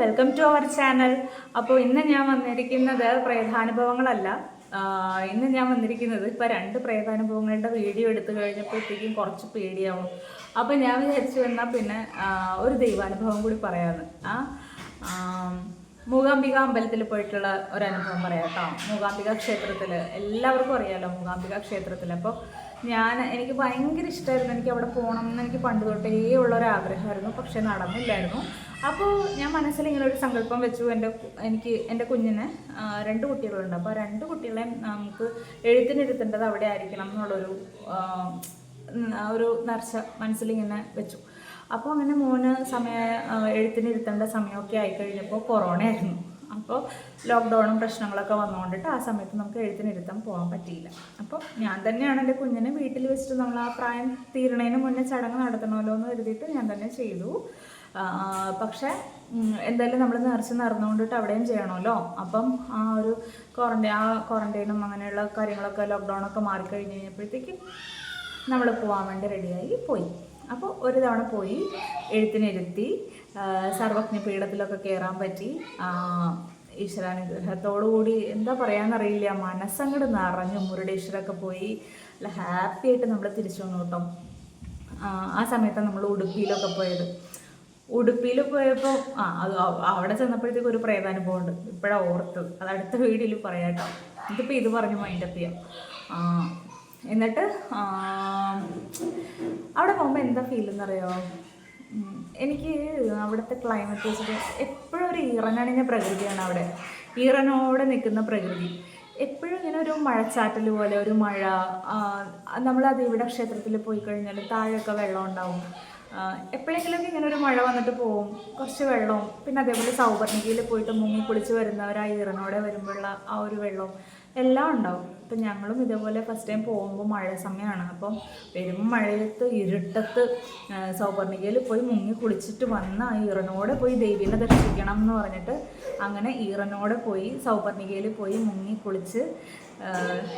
Welcome to our channel അപ്പോൾ ഇന്ന് ഞാൻ വന്നിരിക്കുന്നത് പ്രേതാനുഭവങ്ങളല്ല. ഇന്ന് ഞാൻ വന്നിരിക്കുന്നത് ഇപ്പോൾ രണ്ട് പ്രേതാനുഭവങ്ങളുടെ വീഡിയോ എടുത്തു കഴിഞ്ഞപ്പോഴത്തേക്കും കുറച്ച് പേടിയാവും. അപ്പോൾ ഞാൻ വിചാരിച്ചു എന്നാൽ പിന്നെ ഒരു ദൈവാനുഭവം കൂടി പറയാമെന്ന് ആ ആം, മൂകാംബിക അമ്പലത്തിൽ പോയിട്ടുള്ള ഒരു അനുഭവം പറയാം കേട്ടോ. മൂകാംബിക ക്ഷേത്രത്തിൽ എല്ലാവർക്കും അറിയാമല്ലോ മൂകാംബിക ക്ഷേത്രത്തിൽ അപ്പോൾ ഞാൻ എനിക്ക് ഭയങ്കര ഇഷ്ടമായിരുന്നു എനിക്ക് അവിടെ പോകണം എന്ന് എനിക്ക് പണ്ട് തൊട്ടേ ഉള്ള ഒരു ആഗ്രഹമായിരുന്നു പക്ഷെ നടന്നില്ലായിരുന്നു. അപ്പോൾ ഞാൻ മനസ്സിൽ ഇങ്ങനെ ഒരു സങ്കല്പം വെച്ചു എന്റെ എനിക്ക് എന്റെ കുഞ്ഞിന് രണ്ട് കുട്ടികളുണ്ട്. അപ്പോൾ രണ്ട് കുട്ടികളെ നമുക്ക് എഴുത്തിനിരുത്തേണ്ടത് അവിടെ ആയിരിക്കണം എന്നുള്ളൊരു ഒരു നർച്ച മനസ്സിലിങ്ങനെ വെച്ചു. അപ്പോൾ അങ്ങനെ മോന് സമയ എഴുത്തിനിരുത്തേണ്ട സമയമൊക്കെ ആയിക്കഴിഞ്ഞപ്പോൾ കൊറോണ ആയിരുന്നു. അപ്പോൾ ലോക്ക്ഡൗണും പ്രശ്നങ്ങളൊക്കെ വന്നുകൊണ്ടിട്ട് ആ സമയത്ത് നമുക്ക് എഴുത്തിനിരുത്താൻ പോകാൻ പറ്റിയില്ല. അപ്പോൾ ഞാൻ തന്നെയാണ് എന്റെ കുഞ്ഞിനെ വീട്ടിൽ വെച്ചിട്ട് നമ്മൾ ആ പ്രായം തീരണേന് മുന്നേ ചടങ്ങ് നടത്തണമല്ലോ എന്ന് കരുതിയിട്ട് ഞാൻ തന്നെ ചെയ്തു. പക്ഷേ എന്തായാലും നമ്മൾ നേർച്ച നടന്നുകൊണ്ടിട്ട് അവിടെയും ചെയ്യണമല്ലോ. അപ്പം ആ ഒരു ക്വാറന്റൈൻ ആ ക്വാറന്റൈനും അങ്ങനെയുള്ള കാര്യങ്ങളൊക്കെ ലോക്ക്ഡൗണൊക്കെ മാറിക്കഴിഞ്ഞ് കഴിഞ്ഞപ്പോഴത്തേക്കും നമ്മൾ പോകാൻ വേണ്ടി റെഡിയായി പോയി. അപ്പോൾ ഒരു തവണ പോയി എഴുത്തിനിരുത്തി സർവജ്ഞ പീഠത്തിലൊക്കെ കയറാൻ പറ്റി. ഈശ്വരാനുഗ്രഹത്തോടുകൂടി എന്താ പറയാന്നറിയില്ല മനസ്സങ്ങോട്ട് നിറഞ്ഞു മുരുടേശ്വരമൊക്കെ പോയി. ഹാപ്പി ആയിട്ട് നമ്മൾ തിരിച്ചു വന്നു കേട്ടോ. ആ സമയത്താണ് നമ്മൾ ഉടുപ്പിയിലൊക്കെ പോയത്. ഉടുപ്പിയിൽ പോയപ്പോൾ ആ അത് അവിടെ ചെന്നപ്പോഴത്തേക്ക് ഒരു പ്രേതാനുഭവം ഉണ്ട് ഇപ്പോഴാണ് ഓർത്തത്. അത് അടുത്ത വീഡിയോയിൽ പറയാട്ടോ ഇതിപ്പോ ഇതിപ്പോൾ ഇത് പറഞ്ഞ് മൈൻഡപ്പ് ചെയ്യാം. എന്നിട്ട് അവിടെ പോകുമ്പോൾ എന്താ ഫീൽ എന്നറിയോ? എനിക്ക് അവിടുത്തെ ക്ലൈമറ്റ് വെച്ചിട്ട് എപ്പോഴും ഒരു ഈറനണിഞ്ഞ പ്രകൃതിയാണ് അവിടെ. ഈറനോടെ നിൽക്കുന്ന പ്രകൃതി. എപ്പോഴും ഇങ്ങനെ ഒരു മഴച്ചാറ്റൽ പോലെ ഒരു മഴ നമ്മളത് ഇവിടെ ക്ഷേത്രത്തിൽ പോയി കഴിഞ്ഞാൽ താഴെയൊക്കെ വെള്ളം ഉണ്ടാവും. എപ്പോഴെങ്കിലുമൊക്കെ ഇങ്ങനെ ഒരു മഴ വന്നിട്ട് പോവും. കുറച്ച് വെള്ളവും. പിന്നെ അതേപോലെ സൗപർണികയിൽ പോയിട്ട് മുങ്ങി കുളിച്ച് വരുന്നവർ ആ ഈറനോടെ വരുമ്പോഴുള്ള ആ ഒരു വെള്ളവും. എല്ലാം ഉണ്ടാവും. ഇപ്പം ഞങ്ങളും ഇതേപോലെ ഫസ്റ്റ് ടൈം പോകുമ്പോൾ മഴ സമയമാണ് അപ്പം വരുമ്പോൾ മഴയത്ത് ഇരുട്ടത്ത് സൗപർണികയിൽ പോയി മുങ്ങി കുളിച്ചിട്ട് വന്ന് ആ ഈറനോടെ പോയി ദേവീനെ ദർശിക്കണം എന്ന് പറഞ്ഞിട്ട് അങ്ങനെ ഈറനോടെ പോയി സൗപർണികയിൽ പോയി മുങ്ങി കുളിച്ച്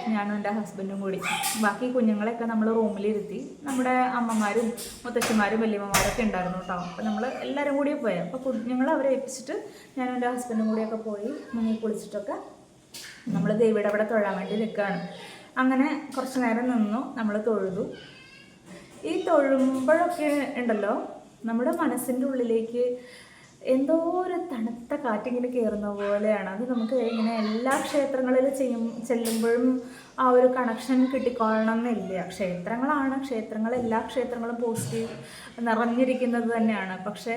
ഞാനും എന്റെ ഹസ്ബൻഡും കൂടി. ബാക്കി കുഞ്ഞുങ്ങളെയൊക്കെ നമ്മൾ റൂമിലിരുത്തി നമ്മുടെ അമ്മമാരും മുത്തച്ഛന്മാരും വല്യമ്മമാരൊക്കെ ഉണ്ടായിരുന്നു കേട്ടോ അപ്പോൾ നമ്മൾ എല്ലാവരും കൂടി പോയത് അപ്പോൾ കുഞ്ഞുങ്ങളെ അവരെ ഏൽപ്പിച്ചിട്ട് ഞാനും എന്റെ ഹസ്ബൻഡും കൂടിയൊക്കെ പോയി മുങ്ങി കുളിച്ചിട്ടൊക്കെ നമ്മൾ ദേവിയുടെ അവിടെ തൊഴാൻ വേണ്ടി നിൽക്കുകയാണ് അങ്ങനെ കുറച്ച് നേരം നിന്നു നമ്മൾ തൊഴുതു. ഈ തൊഴുമ്പോഴൊക്കെ ഉണ്ടല്ലോ നമ്മുടെ മനസ്സിന്റെ ഉള്ളിലേക്ക് എന്തോ ഒരു തണുത്ത കാറ്റിങ്ങനെ കയറുന്ന പോലെയാണ്. അത് നമുക്ക് ഇങ്ങനെ എല്ലാ ക്ഷേത്രങ്ങളിൽ ചെയ്യും ചെല്ലുമ്പോഴും ആ ഒരു കണക്ഷൻ കിട്ടിക്കൊള്ളണം എന്നില്ല ക്ഷേത്രങ്ങളാണ് ക്ഷേത്രങ്ങൾ എല്ലാ ക്ഷേത്രങ്ങളും പോസിറ്റീവ് നിറഞ്ഞിരിക്കുന്നത് തന്നെയാണ്. പക്ഷേ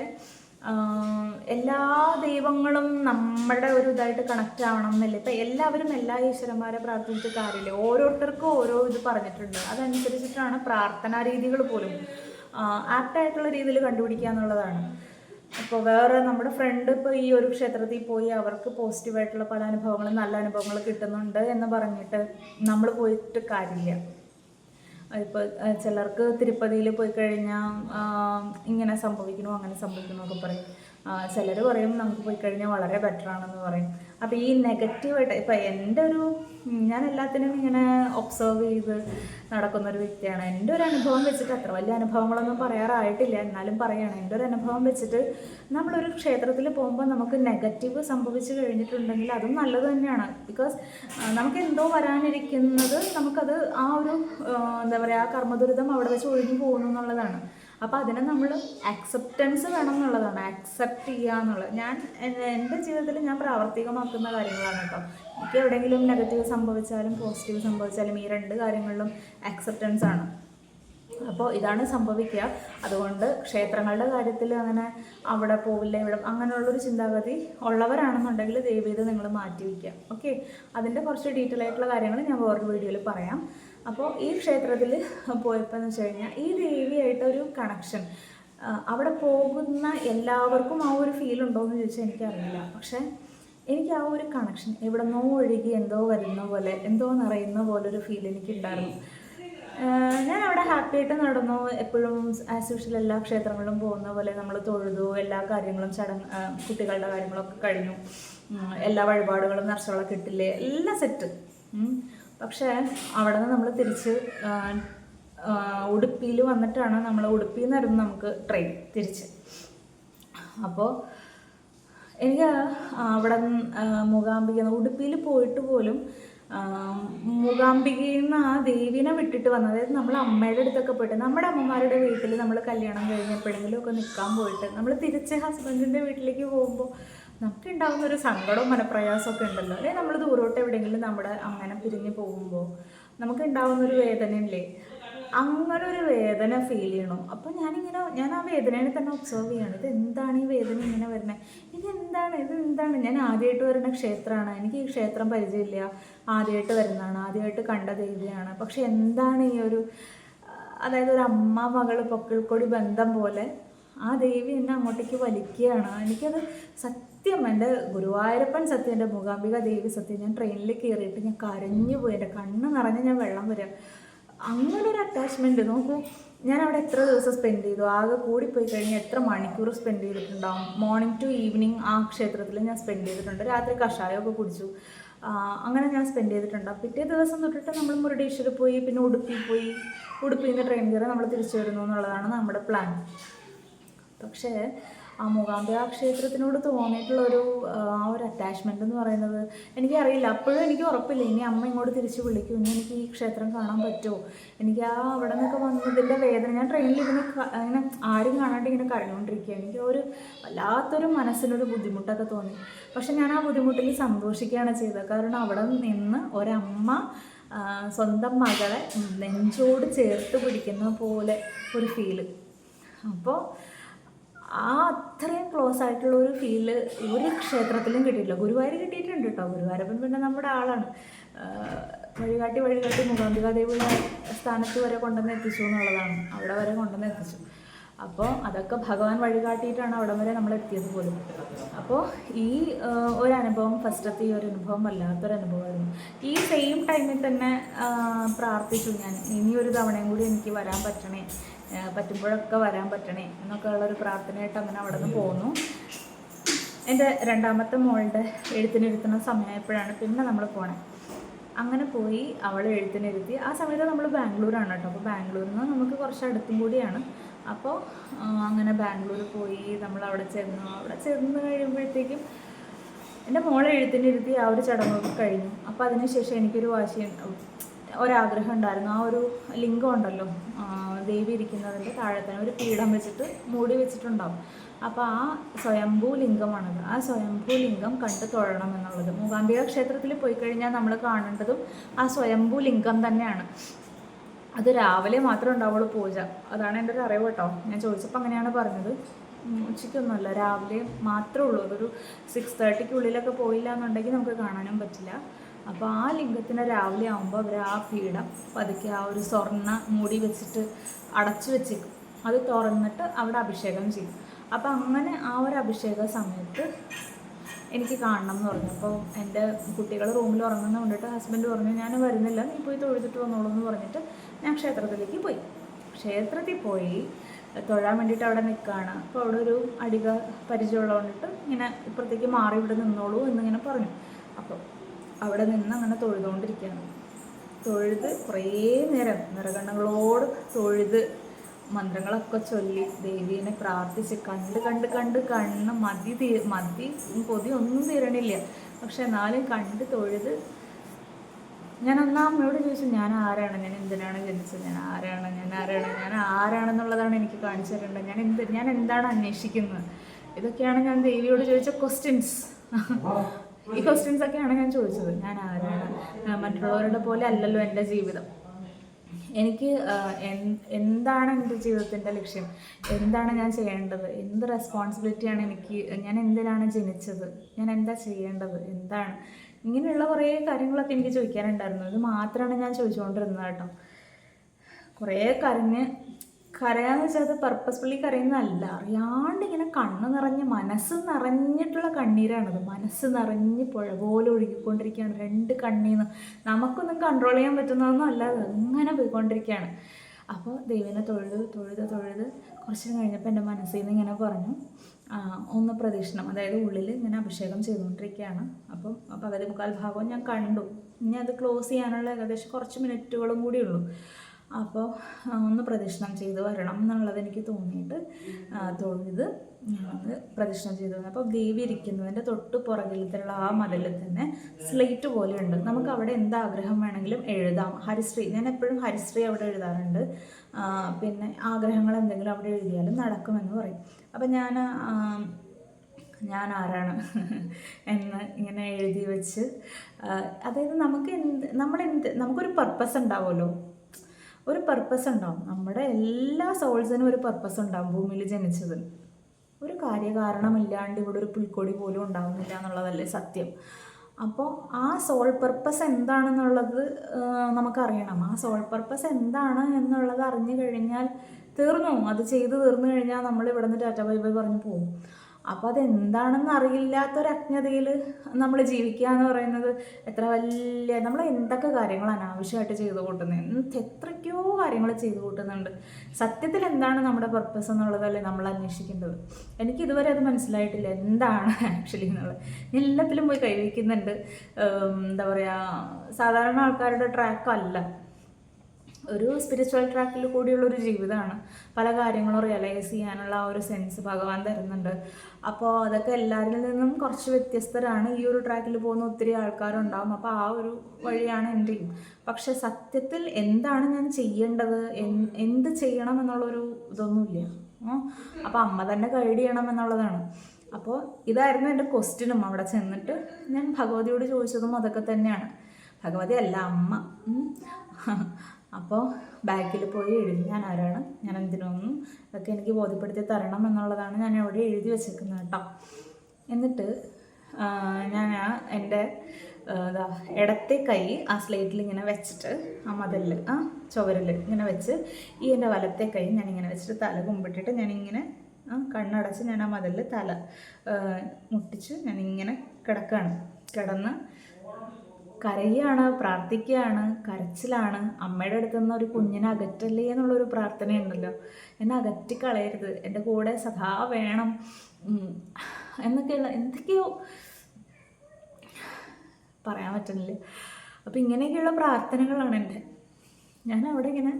എല്ലാ ദൈവങ്ങളും നമ്മുടെ ഒരു ഇതായിട്ട് കണക്റ്റ് ആവണം എന്നല്ലേ? ഇപ്പം എല്ലാവരും എല്ലാ ഈശ്വരന്മാരെ പ്രാർത്ഥിച്ചിട്ട് കാര്യമില്ല. ഓരോരുത്തർക്കും ഓരോ ഇത് പറഞ്ഞിട്ടുണ്ട്. അതനുസരിച്ചിട്ടാണ് പ്രാർത്ഥനാ രീതികൾ പോലും ആപ്റ്റായിട്ടുള്ള രീതിയിൽ കണ്ടുപിടിക്കുക എന്നുള്ളതാണ്. അപ്പോൾ വേറെ നമ്മുടെ ഫ്രണ്ട് ഇപ്പോൾ ഈ ഒരു ക്ഷേത്രത്തിൽ പോയി അവർക്ക് പോസിറ്റീവായിട്ടുള്ള പല അനുഭവങ്ങളും നല്ല അനുഭവങ്ങളും കിട്ടുന്നുണ്ട് എന്ന് പറഞ്ഞിട്ട് നമ്മൾ പോയിട്ട് കാര്യമില്ല. ഇപ്പോൾ ചിലർക്ക് തിരുപ്പതിയിൽ പോയി കഴിഞ്ഞാൽ ഇങ്ങനെ സംഭവിക്കണോ അങ്ങനെ സംഭവിക്കണോ ഒക്കെ പറയും. ചിലർ പറയും നമുക്ക് പോയി കഴിഞ്ഞാൽ വളരെ ബെറ്റർ ആണെന്ന് പറയും. അപ്പോൾ ഈ നെഗറ്റീവായിട്ട് ഇപ്പം എന്റെ ഒരു ഞാൻ എല്ലാത്തിനും ഇങ്ങനെ ഒബ്സർവ് ചെയ്ത് നടക്കുന്ന ഒരു വ്യക്തിയാണ്. എന്റെ ഒരു അനുഭവം വെച്ചിട്ട് അത്ര വലിയ അനുഭവങ്ങളൊന്നും പറയാറായിട്ടില്ല. എന്നാലും പറയുകയാണ് എന്റെ ഒരു അനുഭവം വെച്ചിട്ട് നമ്മളൊരു ക്ഷേത്രത്തിൽ പോകുമ്പോൾ നമുക്ക് നെഗറ്റീവ് സംഭവിച്ചു കഴിഞ്ഞിട്ടുണ്ടെങ്കിൽ അതും നല്ലത് തന്നെയാണ്. ബിക്കോസ് നമുക്ക് എന്തോ വരാനിരിക്കുന്നത് നമുക്കത് ആ ഒരു എന്താ പറയുക ആ കർമ്മദുരിതം അവിടെ വെച്ച് ഒഴിഞ്ഞു പോകുന്നു എന്നുള്ളതാണ്. അപ്പോൾ അതിനെ നമ്മൾ അക്സെപ്റ്റൻസ് വേണം എന്നുള്ളതാണ് അക്സെപ്റ്റ് ചെയ്യുക എന്നുള്ളത് ഞാൻ എന്റെ ജീവിതത്തിൽ ഞാൻ പ്രാവർത്തികമാക്കുന്ന കാര്യങ്ങളാണ് കേട്ടോ. എനിക്ക് എവിടെയെങ്കിലും നെഗറ്റീവ് സംഭവിച്ചാലും പോസിറ്റീവ് സംഭവിച്ചാലും ഈ രണ്ട് കാര്യങ്ങളിലും അക്സെപ്റ്റൻസ് ആണ്. അപ്പോൾ ഇതാണ് സംഭവിക്കുക. അതുകൊണ്ട് ക്ഷേത്രങ്ങളുടെ കാര്യത്തിൽ അങ്ങനെ അവിടെ പോവില്ല ഇവിടെ അങ്ങനെയുള്ളൊരു ചിന്താഗതി ഉള്ളവരാണെന്നുണ്ടെങ്കിൽ ദയവ് ചെയ്ത് നിങ്ങൾ മാറ്റി വയ്ക്കുക. ഓക്കെ അതിന്റെ കുറച്ച് ഡീറ്റെയിൽ ആയിട്ടുള്ള കാര്യങ്ങൾ ഞാൻ വേറൊരു വീഡിയോയിൽ പറയാം. അപ്പോൾ ഈ ക്ഷേത്രത്തിൽ പോയപ്പോൾ എന്ന് വെച്ച് കഴിഞ്ഞാൽ ഈ ദേവിയായിട്ടൊരു കണക്ഷൻ അവിടെ പോകുന്ന എല്ലാവർക്കും ആ ഒരു ഫീൽ ഉണ്ടോ എന്ന് ചോദിച്ചാൽ എനിക്കറിയില്ല. പക്ഷേ എനിക്ക് ആ ഒരു കണക്ഷൻ എവിടെന്നോ ഒഴുകി എന്തോ വരുന്ന പോലെ എന്തോ നിറയുന്ന പോലെ ഒരു ഫീൽ എനിക്കുണ്ടായിരുന്നു. ഞാൻ അവിടെ ഹാപ്പി ആയിട്ട് നടന്നു. എപ്പോഴും ആസ് യൂഷ്വൽ എല്ലാ ക്ഷേത്രങ്ങളിലും പോകുന്ന പോലെ നമ്മൾ തൊഴുതു. എല്ലാ കാര്യങ്ങളും ചടങ്ങ് കുട്ടികളുടെ കാര്യങ്ങളൊക്കെ കഴിഞ്ഞു. എല്ലാ വഴിപാടുകളും നർച്ചകളൊക്കെ ഇട്ടില്ലേ? എല്ലാം സെറ്റ് പക്ഷേ അവിടെ നിന്ന് നമ്മൾ തിരിച്ച് ഉടുപ്പിയിൽ വന്നിട്ടാണ് നമ്മൾ ഉടുപ്പിയിൽ നിന്നായിരുന്നു നമുക്ക് ട്രെയിൻ തിരിച്ച്. അപ്പോൾ എനിക്ക് അവിടെ മൂകാംബിക ഉടുപ്പിയിൽ പോയിട്ട് പോലും മൂകാംബികയിൽ നിന്ന് ആ ദേവീനെ വിട്ടിട്ട് വന്നത്. അതായത് നമ്മൾ അമ്മയുടെ അടുത്തൊക്കെ പോയിട്ട് നമ്മുടെ അമ്മമാരുടെ വീട്ടിൽ നമ്മൾ കല്യാണം കഴിഞ്ഞപ്പോഴെങ്കിലും ഒക്കെ നിൽക്കാൻ പോയിട്ട് നമ്മൾ തിരിച്ച് ഹസ്ബൻഡിന്റെ വീട്ടിലേക്ക് പോകുമ്പോൾ നമുക്ക് ഉണ്ടാകുന്ന ഒരു സങ്കടവും മനപ്രയാസമൊക്കെ ഉണ്ടല്ലോ. അല്ലെങ്കിൽ നമ്മൾ ദൂരോട്ട് എവിടെയെങ്കിലും നമ്മുടെ അങ്ങനെ പിരിഞ്ഞു പോകുമ്പോൾ നമുക്ക് ഉണ്ടാകുന്ന ഒരു വേദനയില്ലേ? അങ്ങനെ ഒരു വേദന ഫീൽ ചെയ്യണം. അപ്പോൾ ഞാനിങ്ങനെ ഞാൻ ആ വേദനയെ തന്നെ ഒബ്സർവ് ചെയ്യണം. ഇത് എന്താണ് ഈ വേദന ഇങ്ങനെ വരുന്നത് ഇത് എന്താണ് ഇത് എന്താണ് ഞാൻ ആദ്യമായിട്ട് വരുന്ന ക്ഷേത്രമാണ്. എനിക്ക് ഈ ക്ഷേത്രം പരിചയമില്ല. ആദ്യമായിട്ട് വരുന്നതാണ്. ആദ്യമായിട്ട് കണ്ട ദേവിയാണ്. പക്ഷെ എന്താണ് ഈ ഒരു അതായത് ഒരു അമ്മ മകൾ പൊക്കിൾക്കൊടി ബന്ധം പോലെ ആ ദേവി എന്നെ അങ്ങോട്ടേക്ക് വലിക്കുകയാണ്. എനിക്കത് സത്യം എന്റെ ഗുരുവായൂരപ്പൻ സത്യം എന്റെ മൂകാംബിക ദേവി സത്യം. ഞാൻ ട്രെയിനിൽ കയറിയിട്ട് ഞാൻ കരഞ്ഞു പോയി. എന്റെ കണ്ണ് നിറഞ്ഞ് ഞാൻ വെള്ളം വരിക അങ്ങനെ ഒരു അറ്റാച്ച്മെന്റ് നോക്കൂ ഞാൻ അവിടെ എത്ര ദിവസം സ്പെൻഡ് ചെയ്തു? ആകെ കൂടി പോയി കഴിഞ്ഞാൽ എത്ര മണിക്കൂർ സ്പെൻഡ് ചെയ്തിട്ടുണ്ടാവും? മോർണിംഗ് ടു ഈവനിങ് ആ ക്ഷേത്രത്തിൽ ഞാൻ സ്പെൻഡ് ചെയ്തിട്ടുണ്ട്. രാത്രി കഷായമൊക്കെ കുടിച്ചു. അങ്ങനെ ഞാൻ സ്പെൻഡ് ചെയ്തിട്ടുണ്ട്. പിറ്റേ ദിവസം തൊട്ടിട്ട് നമ്മൾ മുരുടേശ്വർ പോയി പിന്നെ ഉടുപ്പി പോയി. ഉടുപ്പിയിൽ ട്രെയിൻ കയറി നമ്മൾ തിരിച്ചു വരുന്നു എന്നുള്ളതാണ് നമ്മുടെ പ്ലാൻ പക്ഷേ ആ മൂകാംബിക ക്ഷേത്രത്തിനോട് തോന്നിയിട്ടുള്ള ഒരു ആ ഒരു അറ്റാച്ച്മെന്റ് എന്ന് പറയുന്നത് എനിക്കറിയില്ല. അപ്പോഴും എനിക്ക് ഉറപ്പില്ല. ഇനി അമ്മ ഇങ്ങോട്ട് തിരിച്ച് വിളിക്കും. ഇനി എനിക്ക് ഈ ക്ഷേത്രം കാണാൻ പറ്റുമോ? എനിക്ക് ആ അവിടെ നിന്നൊക്കെ വന്നതിന്റെ വേദന. ഞാൻ ട്രെയിനിലിരുന്ന് ഇങ്ങനെ ഇങ്ങനെ ആരും കാണാണ്ട് ഇങ്ങനെ കരഞ്ഞുകൊണ്ടിരിക്കുക എനിക്ക് ഒരു വല്ലാത്തൊരു മനസ്സിനൊരു ബുദ്ധിമുട്ടൊക്കെ തോന്നി. പക്ഷെ ഞാൻ ആ ബുദ്ധിമുട്ടിൽ സന്തോഷിക്കുകയാണ് ചെയ്തത്. കാരണം അവിടെ നിന്ന് ഒരമ്മ ആ, സ്വന്തം മകളെ നെഞ്ചോട് ചേർത്ത് പിടിക്കുന്ന പോലെ ഒരു ഫീൽ അപ്പോൾ ആ അത്രയും ക്ലോസ് ആയിട്ടുള്ള ഒരു ഫീൽ ഒരു ക്ഷേത്രത്തിലും കിട്ടിയിട്ടില്ല. ഗുരുവായൂർ കിട്ടിയിട്ടുണ്ട് കേട്ടോ ഗുരുവായൂരപ്പൻ പിന്നെ നമ്മുടെ ആളാണ്. വഴികാട്ടി വഴികാട്ടി മുഖാന്തിക ദേവിയുടെ സ്ഥാനത്ത് വരെ കൊണ്ടുവന്ന് എത്തിച്ചു എന്നുള്ളതാണ്. അവിടെ വരെ കൊണ്ടുവന്ന് എത്തിച്ചു. അപ്പോൾ അതൊക്കെ ഭഗവാൻ വഴികാട്ടിയിട്ടാണ് അവിടെ വരെ നമ്മൾ എത്തിയത് പോലും. അപ്പോൾ ഈ ഒരു അനുഭവം ഫസ്റ്റത്തെ ഈ ഒരു അനുഭവം വല്ലാത്തൊരു അനുഭവമായിരുന്നു ഈ സെയിം ടൈമിൽ തന്നെ പ്രാർത്ഥിച്ചു ഞാൻ. ഇനി ഒരു തവണയും കൂടി എനിക്ക് വരാൻ പറ്റണേ. പറ്റുമ്പോഴൊക്കെ വരാൻ പറ്റണേ എന്നൊക്കെ ഉള്ളൊരു പ്രാർത്ഥനയായിട്ട് അങ്ങനെ അവിടെ നിന്ന് പോന്നു. എന്റെ രണ്ടാമത്തെ മോളുടെ എഴുത്തിനിരുത്തുന്ന സമയമായപ്പോഴാണ് പിന്നെ നമ്മൾ പോണേ. അങ്ങനെ പോയി അവൾ എഴുത്തിനിരുത്തി. ആ സമയത്ത് നമ്മൾ ബാംഗ്ലൂരാണ് കേട്ടോ. അപ്പോൾ ബാംഗ്ലൂരിൽ നിന്ന് നമുക്ക് കുറച്ച് അടുത്തും കൂടിയാണ്. അപ്പോൾ അങ്ങനെ ബാംഗ്ലൂർ പോയി നമ്മൾ അവിടെ ചെന്നു. അവിടെ ചെന്ന് കഴിയുമ്പോഴത്തേക്കും എന്റെ മോളെ എഴുത്തിനിരുത്തി ആ ഒരു ചടങ്ങൊക്കെ കഴിഞ്ഞു. അപ്പോൾ അതിനുശേഷം എനിക്കൊരു വാശി ഒരാഗ്രഹം ഉണ്ടായിരുന്നു. ആ ഒരു ലിംഗം ഉണ്ടല്ലോ. ദേവി ഇരിക്കുന്നതിന്റെ താഴെ തന്നെ ഒരു പീഠം വെച്ചിട്ട് മൂടി വെച്ചിട്ടുണ്ടാവും. അപ്പോൾ ആ സ്വയംഭൂ ലിംഗമാണത് ആ സ്വയംഭൂ ലിംഗം കണ്ട് തൊഴണം എന്നുള്ളത്. മൂകാംബിക ക്ഷേത്രത്തിൽ പോയി കഴിഞ്ഞാൽ നമ്മൾ കാണേണ്ടതും ആ സ്വയംഭൂ ലിംഗം തന്നെയാണ്. അത് രാവിലെ മാത്രമേ ഉണ്ടാവുള്ളൂ പൂജ. അതാണ് എന്റെ ഒരു അറിവ് കേട്ടോ. ഞാൻ ചോദിച്ചപ്പോൾ അങ്ങനെയാണ് പറഞ്ഞത്. ഉച്ചയ്ക്കൊന്നുമല്ല രാവിലെ മാത്രമേ ഉള്ളൂ. അതൊരു സിക്സ് തേർട്ടിക്കുള്ളിലൊക്കെ പോയില്ല എന്നുണ്ടെങ്കിൽ നമുക്ക് കാണാനും പറ്റില്ല. അപ്പോൾ ആ ലിംഗത്തിന് രാവിലെ ആകുമ്പോൾ അവർ ആ പീഠം പതുക്കെ ആ ഒരു സ്വർണ മൂടി വെച്ചിട്ട് അടച്ചു വെച്ചേക്കും. അത് തുറന്നിട്ട് അവിടെ അഭിഷേകം ചെയ്യും. അപ്പോൾ അങ്ങനെ ആ ഒരു അഭിഷേക സമയത്ത് എനിക്ക് കാണണം എന്ന് പറഞ്ഞു. അപ്പോൾ എന്റെ കുട്ടികൾ റൂമിൽ ഉറങ്ങുന്ന കൊണ്ടിട്ട് ഹസ്ബൻഡ് പറഞ്ഞു ഞാൻ വരുന്നില്ല. നീ പോയി തൊഴുതിട്ട് വന്നോളൂ എന്ന് പറഞ്ഞിട്ട് ഞാൻ ക്ഷേത്രത്തിലേക്ക് പോയി. ക്ഷേത്രത്തിൽ പോയി തൊഴാൻ വേണ്ടിയിട്ട് അവിടെ നിൽക്കുകയാണ് അപ്പോൾ അവിടെ ഒരു അടിക പരിചയമുള്ളതുകൊണ്ടിട്ട് ഇങ്ങനെ ഇപ്പുറത്തേക്ക് മാറി ഇവിടെ നിന്നോളൂ എന്നിങ്ങനെ പറഞ്ഞു. അപ്പോൾ അവിടെ നിന്ന് അങ്ങനെ തൊഴുതുകൊണ്ടിരിക്കുകയാണ്. തൊഴുത് കുറേ നേരം നിറകണ്ണങ്ങളോട് തൊഴുത് മന്ത്രങ്ങളൊക്കെ ചൊല്ലി ദേവീനെ പ്രാർത്ഥിച്ച് കണ്ട് കണ്ട് കണ്ട് കണ്ണ് മതി തീ മതി കൊതി ഒന്നും തീരണില്ല. പക്ഷെ എന്നാലും കണ്ട് തൊഴുത് ഞാൻ അന്ന് അമ്മയോട് ചോദിച്ചു ഞാൻ ആരാണ്? ഞാൻ എന്തിനാണ് ജനിച്ചത്? ഞാൻ ആരാണ്? ഞാൻ ആരാണ്? ഞാൻ ആരാണെന്നുള്ളതാണ് എനിക്ക് കാണിച്ചു തരേണ്ടത്. ഞാൻ എന്ത് ഞാൻ എന്താണ് അന്വേഷിക്കുന്നത്? ഇതൊക്കെയാണ് ഞാൻ ദേവിയോട് ചോദിച്ച ക്വസ്റ്റ്യൻസ് ഈ ക്വസ്റ്റ്യൻസ് ഒക്കെയാണ് ഞാൻ ചോദിച്ചത്. ഞാൻ ആരാണ്? മറ്റുള്ളവരുടെ പോലെ അല്ലല്ലോ എന്റെ ജീവിതം. എനിക്ക് എന്താണ് എന്റെ ജീവിതത്തിന്റെ ലക്ഷ്യം? എന്താണ് ഞാൻ ചെയ്യേണ്ടത്? എന്ത് റെസ്പോൺസിബിലിറ്റിയാണ് എനിക്ക് ഞാൻ എന്തിനാണ് ജനിച്ചത്? ഞാൻ എന്താ ചെയ്യേണ്ടത്? എന്താണ്? ഇങ്ങനെയുള്ള കുറേ കാര്യങ്ങളൊക്കെ എനിക്ക് ചോദിക്കാനുണ്ടായിരുന്നു. ഇത് മാത്രമാണ് ഞാൻ ചോദിച്ചുകൊണ്ടിരുന്നത് കേട്ടോ. കുറേ കരഞ്ഞ് കരയാന്ന് വെച്ചാൽ അത് പർപ്പസ്ഫുള്ളി കരയുന്നതല്ല. അറിയാണ്ട് ഇങ്ങനെ കണ്ണ് നിറഞ്ഞ് മനസ്സ് നിറഞ്ഞിട്ടുള്ള കണ്ണീരാണത്. മനസ്സ് നിറഞ്ഞ് പുഴ പോലെ ഒഴുകിക്കൊണ്ടിരിക്കുകയാണ്. രണ്ട് കണ്ണീന്ന് നമുക്കൊന്നും കൺട്രോൾ ചെയ്യാൻ പറ്റുന്നതൊന്നും അല്ല അത് അങ്ങനെ പോയിക്കൊണ്ടിരിക്കുകയാണ്. അപ്പോൾ ദൈവനെ തൊഴുത് തൊഴുത് തൊഴുത് കുറച്ച് കഴിഞ്ഞപ്പോൾ എന്റെ മനസ്സിൽ നിന്ന് ഇങ്ങനെ പറഞ്ഞു. ഒന്ന് പ്രദക്ഷിണം. അതായത് ഉള്ളിൽ ഇങ്ങനെ അഭിഷേകം ചെയ്തുകൊണ്ടിരിക്കുകയാണ്. അപ്പം പകുതി മുക്കാൽ ഭാഗവും ഞാൻ കണ്ടു. ഇനി അത് ക്ലോസ് ചെയ്യാനുള്ള ഏകദേശം കുറച്ച് മിനിറ്റുകളും കൂടി ഉള്ളൂ അപ്പോൾ ഒന്ന് പ്രദക്ഷിണം ചെയ്ത് വരണം എന്നുള്ളത് എനിക്ക് തോന്നിയിട്ട് തോന്നിയത് ഞാനത് പ്രദക്ഷിണം ചെയ്തു വന്നു അപ്പോൾ ദേവി ഇരിക്കുന്നതിന്റെ തൊട്ട് പുറകിലത്തുള്ള ആ മതിലിൽ തന്നെ സ്ലേറ്റ് പോലെ ഉണ്ട്. നമുക്ക് അവിടെ എന്ത് ആഗ്രഹം വേണമെങ്കിലും എഴുതാം. ഹരിശ്രീ ഞാൻ എപ്പോഴും ഹരിശ്രീ അവിടെ എഴുതാറുണ്ട്. പിന്നെ ആഗ്രഹങ്ങൾ എന്തെങ്കിലും അവിടെ എഴുതിയാലും നടക്കുമെന്ന് പറയും. അപ്പം ഞാൻ ഞാൻ ആരാണ് എന്ന് ഇങ്ങനെ എഴുതി വെച്ച് അതായത് നമുക്ക് എന്ത് നമ്മുടെ എന്ത് നമുക്കൊരു പർപ്പസ് ഉണ്ടാവുമല്ലോ. ഒരു പർപ്പസ് ഉണ്ടാവും. നമ്മുടെ എല്ലാ സോൾസിനും ഒരു പർപ്പസ് ഉണ്ടാവും ഭൂമിയിൽ ജനിച്ചത് ഒരു കാര്യകാരണമില്ലാണ്ട് ഇവിടെ ഒരു പുൽക്കൊടി പോലും ഉണ്ടാവുന്നില്ല എന്നുള്ളതല്ലേ സത്യം. അപ്പോൾ ആ സോൾ പർപ്പസ് എന്താണെന്നുള്ളത് നമുക്കറിയണം. ആ സോൾ പർപ്പസ് എന്താണ് എന്നുള്ളത് അറിഞ്ഞു കഴിഞ്ഞാൽ തീർന്നു? അത് ചെയ്ത് തീർന്നു കഴിഞ്ഞാൽ നമ്മൾ ഇവിടെ നിന്ന് ടാറ്റ ബൈ ബൈ പറഞ്ഞു പോകും അപ്പോൾ അതെന്താണെന്ന് അറിയില്ലാത്തൊരു അജ്ഞതയിൽ നമ്മൾ ജീവിക്കുക എന്ന് പറയുന്നത് എത്ര വലിയ നമ്മൾ എന്തൊക്കെ കാര്യങ്ങൾ അനാവശ്യമായിട്ട് ചെയ്തു കൂട്ടുന്നത് എത്രയ്ക്കോ കാര്യങ്ങൾ ചെയ്തു കൂട്ടുന്നുണ്ട്. സത്യത്തിൽ എന്താണ് നമ്മുടെ പർപ്പസ് എന്നുള്ളതല്ലേ നമ്മൾ അന്വേഷിക്കേണ്ടത്? എനിക്ക് ഇതുവരെ അത് മനസ്സിലായിട്ടില്ല എന്താണ് ആക്ച്വലി എന്നുള്ളത്. എല്ലാത്തിലും പോയി കൈവയ്ക്കുന്നുണ്ട് എന്താ പറയുക സാധാരണ ആൾക്കാരുടെ ട്രാക്കല്ല ഒരു സ്പിരിച്വൽ ട്രാക്കിൽ കൂടിയുള്ള ഒരു ജീവിതമാണ്. പല കാര്യങ്ങളും റിയലൈസ് ചെയ്യാനുള്ള ഒരു സെൻസ് ഭഗവാൻ തരുന്നുണ്ട്. അപ്പോൾ അതൊക്കെ എല്ലാവരിൽ നിന്നും കുറച്ച് വ്യത്യസ്തരാണ്. ഈ ഒരു ട്രാക്കിൽ പോകുന്ന ഒത്തിരി ആൾക്കാരുണ്ടാവും. അപ്പോൾ ആ ഒരു വഴിയാണ് എന്റെയും പക്ഷെ സത്യത്തിൽ എന്താണ് ഞാൻ ചെയ്യേണ്ടത്? എന്ത് ചെയ്യണം എന്നുള്ളൊരു ഇതൊന്നുമില്ല. അപ്പോൾ അമ്മ തന്നെ ഗൈഡ് ചെയ്യണം എന്നുള്ളതാണ്. അപ്പോൾ ഇതായിരുന്നു എന്റെ ക്വസ്റ്റ്യനും അവിടെ ചെന്നിട്ട് ഞാൻ ഭഗവതിയോട് ചോദിച്ചതും അതൊക്കെ തന്നെയാണ്. ഭഗവതി അല്ല അമ്മ. അപ്പോൾ ബാക്കിൽ പോയി എഴുതി ഞാൻ ആരാണ്? ഞാൻ എന്തിനൊന്നും ഇതൊക്കെ എനിക്ക് ബോധ്യപ്പെടുത്തി തരണം എന്നുള്ളതാണ് ഞാൻ അവിടെ എഴുതി വെച്ചേക്കുന്നത് കേട്ടോ. എന്നിട്ട് ഞാൻ ആ എന്റെ എന്താ ഇടത്തെ കൈ ആ സ്ലേറ്റിൽ ഇങ്ങനെ വെച്ചിട്ട് ആ മതിലിൽ ആ ചുവരിൽ ഇങ്ങനെ വെച്ച് ഈ എന്റെ വലത്തെ കൈ ഞാൻ ഇങ്ങനെ വെച്ചിട്ട് തല കുമ്പിട്ടിട്ട് ഞാനിങ്ങനെ ആ കണ്ണടച്ച് ഞാൻ ആ മതിലിൽ തല മുട്ടിച്ച് ഞാനിങ്ങനെ കിടക്കുകയാണ് കിടന്ന് കരയുകയാണ് പ്രാർത്ഥിക്കുകയാണ് കരച്ചിലാണ്. അമ്മയുടെ അടുത്ത് നിന്ന് ഒരു കുഞ്ഞിനെ അകറ്റല്ലേ എന്നുള്ളൊരു പ്രാർത്ഥനയുണ്ടല്ലോ. എന്നെ അകറ്റി കളയരുത്. എന്റെ കൂടെ സദാ വേണം. എന്നൊക്കെയുള്ള എന്തൊക്കെയോ പറയാൻ പറ്റുന്നില്ല. അപ്പം ഇങ്ങനെയൊക്കെയുള്ള പ്രാർത്ഥനകളാണ് എന്റെ. ഞാൻ അവിടെ ഇങ്ങനെ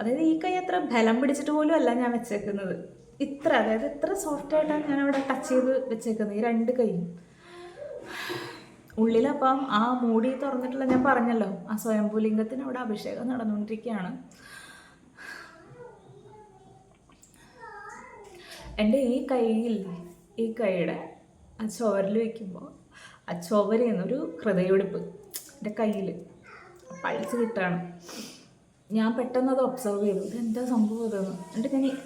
അതായത് ഈ കൈ അത്ര ബലം പിടിച്ചിട്ട് പോലും അല്ല ഞാൻ വെച്ചേക്കുന്നത്. ഇത്ര അതായത് ഇത്ര സോഫ്റ്റായിട്ടാണ് ഞാൻ അവിടെ ടച്ച് ചെയ്ത് വെച്ചേക്കുന്നത് ഈ രണ്ട് കൈയും. ഉള്ളിലപ്പം ആ മൂടി തുറന്നിട്ടുള്ള ഞാൻ പറഞ്ഞല്ലോ ആ സ്വയംഭൂലിംഗത്തിന് അവിടെ അഭിഷേകം നടന്നുകൊണ്ടിരിക്കുകയാണ്. എന്റെ ഈ കൈയിൽ ഈ കൈയുടെ ആ ചോരൽ വയ്ക്കുമ്പോൾ ആ ചുവരിൽ നിന്നൊരു ഹൃദയമെടുപ്പ് എന്റെ കയ്യിൽ പൾസ് കിട്ടുകയാണ്. ഞാൻ പെട്ടെന്ന് അത് ഒബ്സർവ് ചെയ്തു. ഇതെന്താ സംഭവം ഇതെന്ന്? എന്നിട്ട് ഞാൻ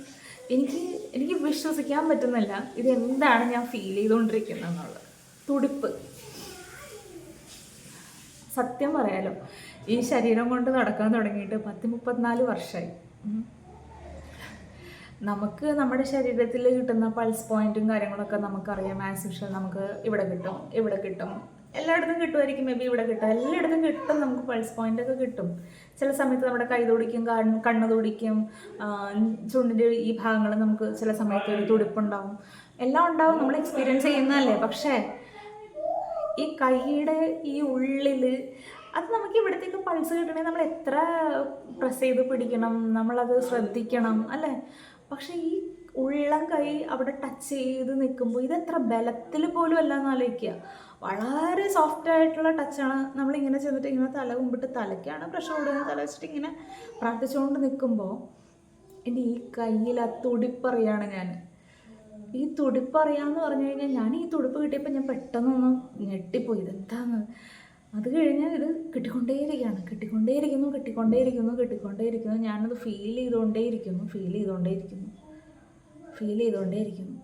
എനിക്ക് എനിക്ക് വിശ്വസിക്കാൻ പറ്റുന്നില്ല. ഇത് എന്താണ് ഞാൻ ഫീൽ ചെയ്തുകൊണ്ടിരിക്കുന്നത് എന്നുള്ളത് തുടിപ്പ്. സത്യം പറയാലോ. ഈ ശരീരം കൊണ്ട് നടക്കാൻ തുടങ്ങിയിട്ട് പത്ത് മുപ്പത്തിനാല് വർഷമായി നമുക്ക് നമ്മുടെ ശരീരത്തിൽ കിട്ടുന്ന പൾസ് പോയിന്റും കാര്യങ്ങളൊക്കെ നമുക്കറിയാം. ആസ് നമുക്ക് ഇവിടെ കിട്ടും ഇവിടെ കിട്ടും. എല്ലായിടത്തും കിട്ടുമായിരിക്കും മേ ബി ഇവിടെ കിട്ടും. എല്ലായിടത്തും കിട്ടും നമുക്ക് പൾസ് പോയിന്റ് ഒക്കെ കിട്ടും. ചില സമയത്ത് നമ്മുടെ കൈ തുടിക്കും കണ്ണ് കണ്ണ് തുടിക്കും ചുണ്ടിന്റെ ഈ ഭാഗങ്ങൾ നമുക്ക് ചില സമയത്ത് ഒരു തുടിപ്പുണ്ടാവും. എല്ലാം ഉണ്ടാവും. നമ്മൾ എക്സ്പീരിയൻസ് ചെയ്യുന്നതല്ലേ. പക്ഷേ ഈ കൈയുടെ ഈ ഉള്ളിൽ അത് നമുക്ക് ഇവിടത്തേക്ക് പൾസ് കിട്ടണമെങ്കിൽ നമ്മൾ എത്ര പ്രസ് ചെയ്ത് പിടിക്കണം നമ്മളത് ശ്രദ്ധിക്കണം അല്ലേ? പക്ഷേ ഈ ഉള്ളം കൈ അവിടെ ടച്ച് ചെയ്ത് നിൽക്കുമ്പോൾ ഇതെത്ര ബലത്തിൽ പോലും അല്ല എന്ന് ആലോചിക്കുക. വളരെ സോഫ്റ്റ് ആയിട്ടുള്ള ടച്ചാണ് നമ്മളിങ്ങനെ ചെന്നിട്ട് ഇങ്ങനെ തല കുമ്പിട്ട് തലയ്ക്കാണ് പ്രഷർ കൊടുക്കുന്നത്. തല വെച്ചിട്ട് ഇങ്ങനെ പ്രാർത്ഥിച്ചുകൊണ്ട് നിൽക്കുമ്പോൾ എന്റെ ഈ കയ്യിൽ ആ തുടിപ്പറിയാണ് ഞാൻ ഈ തുടിപ്പ് അറിയാമെന്ന് പറഞ്ഞു കഴിഞ്ഞാൽ ഞാൻ ഈ തുടിപ്പ് കിട്ടിയപ്പോൾ ഞാൻ പെട്ടെന്നൊന്ന് ഞെട്ടിപ്പോയി. ഇതെന്താന്ന്? അത് കഴിഞ്ഞ് ഇത് കിട്ടിക്കൊണ്ടേയിരിക്കുകയാണ് കിട്ടിക്കൊണ്ടേയിരിക്കുന്നു കിട്ടിക്കൊണ്ടേയിരിക്കുന്നു കിട്ടിക്കൊണ്ടേയിരിക്കുന്നു. ഞാനത് ഫീൽ ചെയ്തുകൊണ്ടേയിരിക്കുന്നു ഫീൽ ചെയ്തുകൊണ്ടേയിരിക്കുന്നു ഫീൽ ചെയ്തുകൊണ്ടേയിരിക്കുന്നു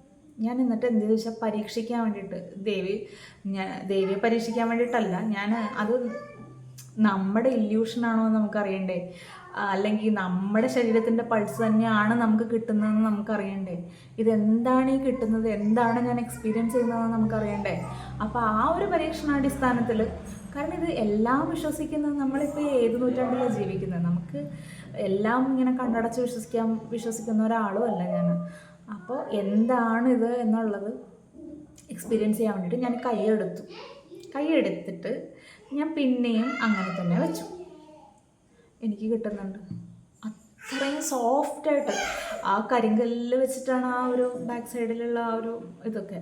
ഞാൻ എന്നിട്ട് എന്ത് ചോദിച്ചാൽ പരീക്ഷിക്കാൻ വേണ്ടിയിട്ട് ദേവി ഞാൻ ദേവിയെ പരീക്ഷിക്കാൻ വേണ്ടിയിട്ടല്ല. ഞാൻ അത് നമ്മുടെ ഇല്യൂഷനാണോ എന്ന് നമുക്കറിയണ്ടേ. അല്ലെങ്കിൽ നമ്മുടെ ശരീരത്തിന്റെ പൾസ് തന്നെയാണ് നമുക്ക് കിട്ടുന്നതെന്ന് നമുക്കറിയണ്ടേ? ഇതെന്താണ് ഈ കിട്ടുന്നത്? എന്താണ് ഞാൻ എക്സ്പീരിയൻസ് ചെയ്യുന്നതെന്ന് നമുക്കറിയണ്ടേ? അപ്പോൾ ആ ഒരു പരീക്ഷണാടിസ്ഥാനത്തിൽ കാരണം ഇത് എല്ലാം വിശ്വസിക്കുന്നത് നമ്മളിപ്പോൾ ഏത് നൂറ്റാണ്ടിലാണ് ജീവിക്കുന്നത്? നമുക്ക് എല്ലാം ഇങ്ങനെ കണ്ണടച്ച് വിശ്വസിക്കാൻ വിശ്വസിക്കുന്ന ഒരാളും അല്ല ഞാൻ അപ്പോൾ എന്താണിത് എന്നുള്ളത് എക്സ്പീരിയൻസ് ചെയ്യാൻ വേണ്ടിയിട്ട് ഞാൻ കൈയെടുത്തു കൈയെടുത്തിട്ട് ഞാൻ പിന്നെയും അങ്ങനെ തന്നെ വെച്ചു. എനിക്ക് കിട്ടുന്നുണ്ട്. അത്രയും സോഫ്റ്റ് ആയിട്ട് ആ കരിങ്കല്ലിൽ വെച്ചിട്ടാണ് ആ ഒരു ബാക്ക് സൈഡിലുള്ള ആ ഒരു ഇതൊക്കെ.